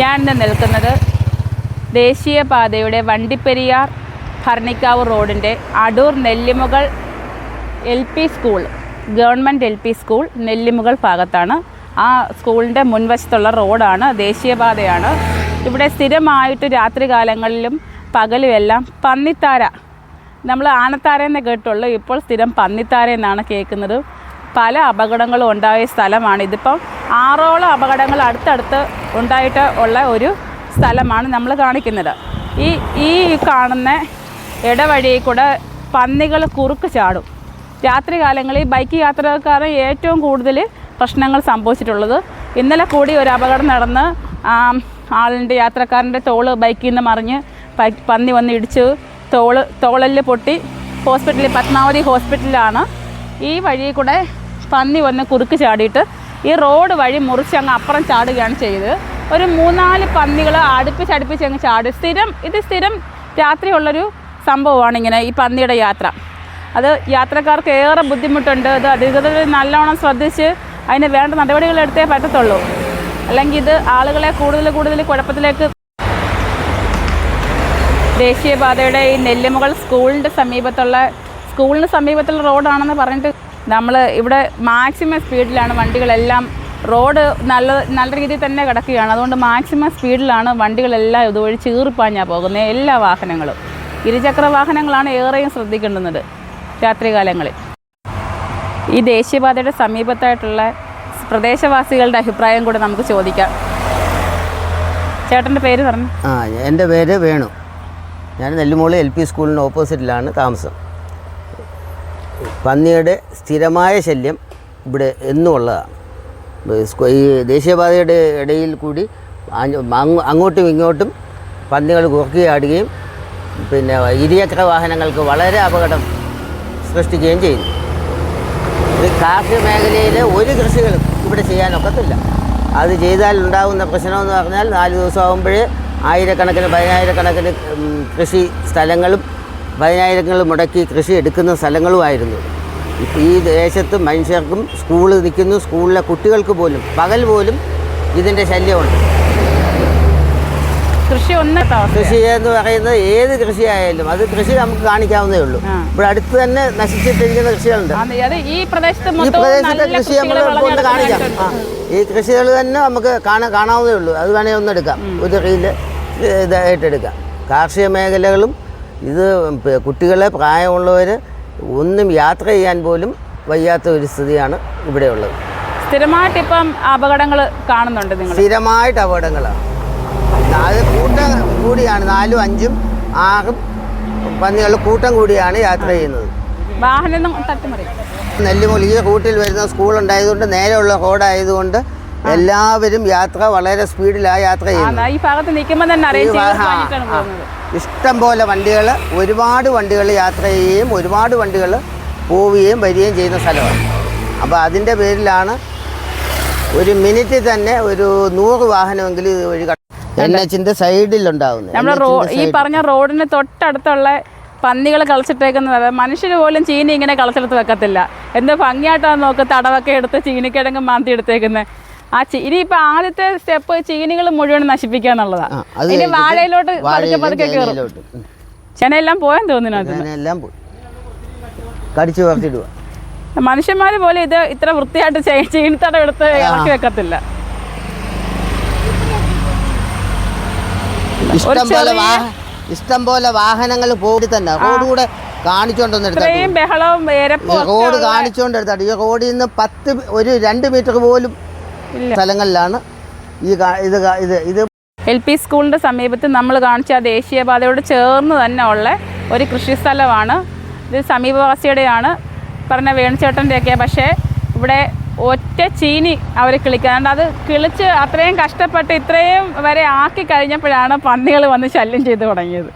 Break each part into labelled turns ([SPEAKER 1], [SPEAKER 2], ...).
[SPEAKER 1] ഞാൻ ഇന്ന് നിൽക്കുന്നത് ദേശീയപാതയുടെ വണ്ടിപ്പെരിയാർ ഭരണിക്കാവ് റോഡിന്റെ Adoor Nellimukal L P school government L P school Nellimukal ഭാഗത്താണ്. ആ സ്കൂളിന്റെ മുൻവശത്തുള്ള റോഡാണ് ദേശീയപാതയാണ്. ഇവിടെ സ്ഥിരമായിട്ട് രാത്രികാലങ്ങളിലും പകലും എല്ലാം പന്നിത്താര. നമ്മൾ ആനത്താരയെന്ന് കേട്ടുള്ളൂ ഇപ്പോൾ സ്ഥിരം പന്നിത്താര എന്നാണ് കേൾക്കുന്നത്. പല അപകടങ്ങളും ഉണ്ടായ സ്ഥലമാണ്. ഇതിപ്പം ആറോളം അപകടങ്ങൾ അടുത്തടുത്ത് ഉണ്ടായിട്ട് ഉള്ള ഒരു സ്ഥലമാണ് നമ്മൾ കാണിക്കുന്നത്. ഈ ഈ കാണുന്ന ഇടവഴിയിൽ കൂടെ പന്നികൾ കുറുക്ക് ചാടും. രാത്രി കാലങ്ങളിൽ ബൈക്ക് യാത്രക്കാർ ഏറ്റവും കൂടുതൽ പ്രശ്നങ്ങൾ സംഭവിച്ചിട്ടുള്ളത്. ഇന്നലെ കൂടി ഒരു അപകടം നടന്ന് ആളിന്റെ യാത്രക്കാരന്റെ തോൾ ബൈക്കിൽ നിന്ന് മറിഞ്ഞ് പന്നി വന്ന് ഇടിച്ച് തോൾ തോളൽ പൊട്ടി ഹോസ്പിറ്റലിൽ പത്മാവതി ഹോസ്പിറ്റലിലാണ്. ഈ വഴിയിൽ കൂടെ പന്നി വന്ന് കുറുക്ക് ചാടിയിട്ട് ഈ റോഡ് വഴി മുറിച്ച് അങ്ങ് അപ്പുറം ചാടുകയാണ് ചെയ്തത്. ഒരു മൂന്നാൽ പന്നികൾ അടുപ്പിച്ച് അടുപ്പിച്ച് അങ്ങ് ചാടി. സ്ഥിരം ഇത് സ്ഥിരം രാത്രിയുള്ളൊരു സംഭവമാണ് ഇങ്ങനെ ഈ പന്നിയുടെ യാത്ര. അത് യാത്രക്കാർക്ക് ഏറെ ബുദ്ധിമുട്ടുണ്ട്. അത് അധികൃതർ നല്ലോണം ശ്രദ്ധിച്ച് അതിന് വേണ്ട നടപടികൾ എടുത്തേ പറ്റത്തുള്ളൂ. അല്ലെങ്കിൽ ഇത് ആളുകളെ കൂടുതൽ കൂടുതൽ കുഴപ്പത്തിലേക്ക് ദേശീയപാതയുടെ ഈ നെല്ലിമുകൾ സ്കൂളിന്റെ സമീപത്തുള്ള സ്കൂളിന് സമീപത്തുള്ള റോഡാണെന്ന് പറഞ്ഞിട്ട് നമ്മൾ ഇവിടെ മാക്സിമം സ്പീഡിലാണ് വണ്ടികളെല്ലാം റോഡ് നല്ല നല്ല രീതിയിൽ തന്നെ കിടക്കുകയാണ്. അതുകൊണ്ട് മാക്സിമം സ്പീഡിലാണ് വണ്ടികളെല്ലാം ഇതുവഴി ചീറിപ്പാഞ്ഞാൽ പോകുന്നത് എല്ലാ വാഹനങ്ങളും. ഇരുചക്ര വാഹനങ്ങളാണ് ഏറെയും ശ്രദ്ധിക്കേണ്ടുന്നത് രാത്രികാലങ്ങളിൽ. ഈ ദേശീയപാതയുടെ സമീപത്തായിട്ടുള്ള പ്രദേശവാസികളുടെ അഭിപ്രായം കൂടെ നമുക്ക് ചോദിക്കാം. ചേട്ടന്റെ പേര് പറഞ്ഞു?
[SPEAKER 2] ആ എന്റെ പേര് വേണു. ഞാൻ നെല്ലുമോളി എൽ പി സ്കൂളിന് ഓപ്പോസിറ്റിലാണ് താമസം. പന്നിയുടെ സ്ഥിരമായ ശല്യം ഇവിടെ എന്നും ഉള്ളതാണ് ഈ ദേശീയപാതയുടെ ഇടയിൽ കൂടി അങ്ങോട്ടും ഇങ്ങോട്ടും പന്നികൾ കുറുക്കിയാടുകയും പിന്നെ ഇരുചക്ര വാഹനങ്ങൾക്ക് വളരെ അപകടം സൃഷ്ടിക്കുകയും ചെയ്യുന്നു. ഇത് കാർഷിക മേഖലയിൽ ഒരു കൃഷികളും ഇവിടെ ചെയ്യാനൊക്കത്തില്ല. അത് ചെയ്താൽ ഉണ്ടാകുന്ന പ്രശ്നമെന്ന് പറഞ്ഞാൽ നാല് ദിവസമാകുമ്പോഴേ ആയിരക്കണക്കിന് പതിനായിരക്കണക്കിന് കൃഷി സ്ഥലങ്ങളും പതിനായിരങ്ങൾ മുടക്കി കൃഷി എടുക്കുന്ന സ്ഥലങ്ങളുമായിരുന്നു. ഇപ്പോൾ ഈ ദേശത്ത് മനുഷ്യർക്കും സ്കൂളിൽ നിൽക്കുന്നു. സ്കൂളിലെ കുട്ടികൾക്ക് പോലും പകൽ പോലും ഇതിന്റെ ശല്യമുണ്ട്.
[SPEAKER 1] കൃഷി ഒന്ന്
[SPEAKER 2] കൃഷി എന്ന് പറയുന്നത് ഏത് കൃഷിയായാലും അത് കൃഷി നമുക്ക് കാണിക്കാവുന്നേ ഉള്ളൂ. ഇവിടെ അടുത്ത് തന്നെ നശിച്ചിട്ടിരിക്കുന്ന കൃഷികളുണ്ട്.
[SPEAKER 1] ഈ പ്രദേശത്ത്
[SPEAKER 2] കൃഷി നമ്മൾ കൊണ്ട് കാണിക്കാം. ഈ കൃഷികൾ തന്നെ നമുക്ക് കാണാൻ കാണാവുന്നേ ഉള്ളൂ. അത് വേണമെങ്കിൽ ഒന്നെടുക്കാം. ഒരു റീൽ ഇതായിട്ടെടുക്കാം കാർഷിക മേഖലകളും ഇത് കുട്ടികളെ പ്രായമുള്ളവർ ഒന്നും യാത്ര ചെയ്യാൻ പോലും വയ്യാത്ത ഒരു സ്ഥിതിയാണ് ഇവിടെയുള്ളത്.
[SPEAKER 1] സ്ഥിരമായിട്ട് ഇപ്പം അപകടങ്ങൾ കാണുന്നുണ്ട് നിങ്ങൾ
[SPEAKER 2] സ്ഥിരമായിട്ട് അപകടങ്ങളാണ് അത് കൂട്ടം കൂടിയാണ്. നാലും അഞ്ചും ആറും പന്നികൾ കൂട്ടം കൂടിയാണ് യാത്ര ചെയ്യുന്നത്.
[SPEAKER 1] വാഹനം
[SPEAKER 2] നെല്ലിമുൽ ഈ റൂട്ടിൽ വരുന്ന സ്കൂൾ ഉണ്ടായതുകൊണ്ട് നേരെയുള്ള റോഡായതുകൊണ്ട് എല്ലാവരും യാത്ര വളരെ സ്പീഡിലാണ് യാത്ര ചെയ്യുന്നത്.
[SPEAKER 1] ഈ ഭാഗത്ത് നിൽക്കുമ്പോൾ തന്നെ അറിയാം
[SPEAKER 2] ഇഷ്ടം പോലെ വണ്ടികൾ ഒരുപാട് വണ്ടികൾ യാത്ര ചെയ്യുകയും ഒരുപാട് വണ്ടികൾ പോവുകയും വരികയും ചെയ്യുന്ന സ്ഥലമാണ്. അപ്പോൾ അതിന്റെ പേരിലാണ് ഒരു മിനിറ്റിൽ തന്നെ ഒരു നൂറ് വാഹനമെങ്കിലും ഇത് വഴി എൻ എച്ചിന്റെ സൈഡിലുണ്ടാകുന്നത്
[SPEAKER 1] നമ്മുടെ ഈ പറഞ്ഞ റോഡിന് തൊട്ടടുത്തുള്ള പന്നികൾ കളിച്ചിട്ടേക്കുന്നത് മനുഷ്യർ പോലും ചീനി ഇങ്ങനെ കളിച്ചെടുത്ത് വെക്കത്തില്ല. എന്ത് ഭംഗിയായിട്ടാണ് നോക്ക് തടവൊക്കെ എടുത്ത് ചീനിക്കിഴങ്ങ് മാന്തി എടുത്തേക്കുന്നത് ആ ഇനി ഇപ്പൊ ആദ്യത്തെ സ്റ്റെപ്പ് ചീനികൾ മുഴുവൻ നശിപ്പിക്കുക
[SPEAKER 2] എന്നുള്ളതാണ്
[SPEAKER 1] ഇനി വാഴയിലോട്ട് പതുക്കെ പതുക്കെ കയറും ചെനയെല്ലാം പോയാൻ തോന്നുന്നു
[SPEAKER 2] പോയി. കടിച്ചു പറിച്ചിടുക
[SPEAKER 1] മനുഷ്യന്മാർ പോലെ ഇത് ഇത്ര വൃത്തിയായിട്ട് ചീനിത്തടം എടുത്ത് ഇറക്കി വെക്കത്തില്ല.
[SPEAKER 2] ഇഷ്ടം പോലെ വാഹനങ്ങൾ പോയി തന്നെ. റോഡ് കൂടെ കാണിച്ചോണ്ടൊന്നും റോഡ് കാണിച്ചുകൊണ്ട് ഈ റോഡിൽ നിന്ന് പത്ത് ഒരു രണ്ട് മീറ്റർ പോലും. സ്ഥലങ്ങളിലാണ് ഈ ഇത് ഇത് ഇത്
[SPEAKER 1] എൽ പി സ്കൂളിന്റെ സമീപത്ത് നമ്മൾ കാണിച്ച ദേശീയപാതയോട് ചേർന്ന് തന്നെ ഉള്ള ഒരു കൃഷിസ്ഥലമാണ് ഇത് സമീപവാസിയുടെയാണ്. പറഞ്ഞ വേണുചേട്ടന്റെയൊക്കെ പക്ഷേ ഇവിടെ ഒറ്റ ചീനി അവർ കിളിക്കാണ്ട് അത് കിളിച്ച് അത്രയും കഷ്ടപ്പെട്ട് ഇത്രയും വരെ ആക്കി കഴിഞ്ഞപ്പോഴാണ് പന്നികൾ വന്ന് ശല്യം ചെയ്തു തുടങ്ങിയത്.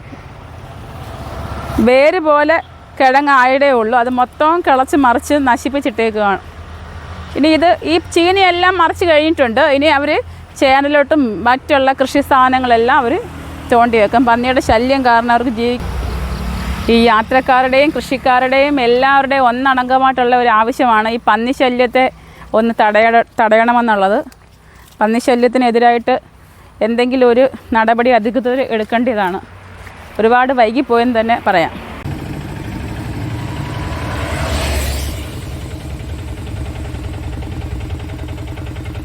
[SPEAKER 1] വേര് പോലെ കിഴങ്ങായതേ ഉള്ളൂ. അത് മൊത്തം കിളച്ച് മറിച്ച് നശിപ്പിച്ചിട്ടേക്കുകയാണ് ഇനി ഇത് ഈ ചീനിയെല്ലാം മറിച്ച് കഴിഞ്ഞിട്ടുണ്ട്. ഇനി അവർ ചേനലോട്ടും മറ്റുള്ള കൃഷി സാധനങ്ങളെല്ലാം അവർ തോണ്ടി വെക്കും. പന്നിയുടെ ശല്യം കാരണം അവർക്ക് ജീവി ഈ യാത്രക്കാരുടെയും കൃഷിക്കാരുടെയും എല്ലാവരുടെയും ഒന്നടങ്കമായിട്ടുള്ള ഒരു ആവശ്യമാണ് ഈ പന്നി ശല്യത്തെ ഒന്ന് തടയ തടയണമെന്നുള്ളത്. പന്നി ശല്യത്തിനെതിരായിട്ട് എന്തെങ്കിലും ഒരു നടപടി അധികൃതർ എടുക്കേണ്ടതാണ്. ഒരുപാട് വൈകിപ്പോയെന്ന് തന്നെ പറയാം.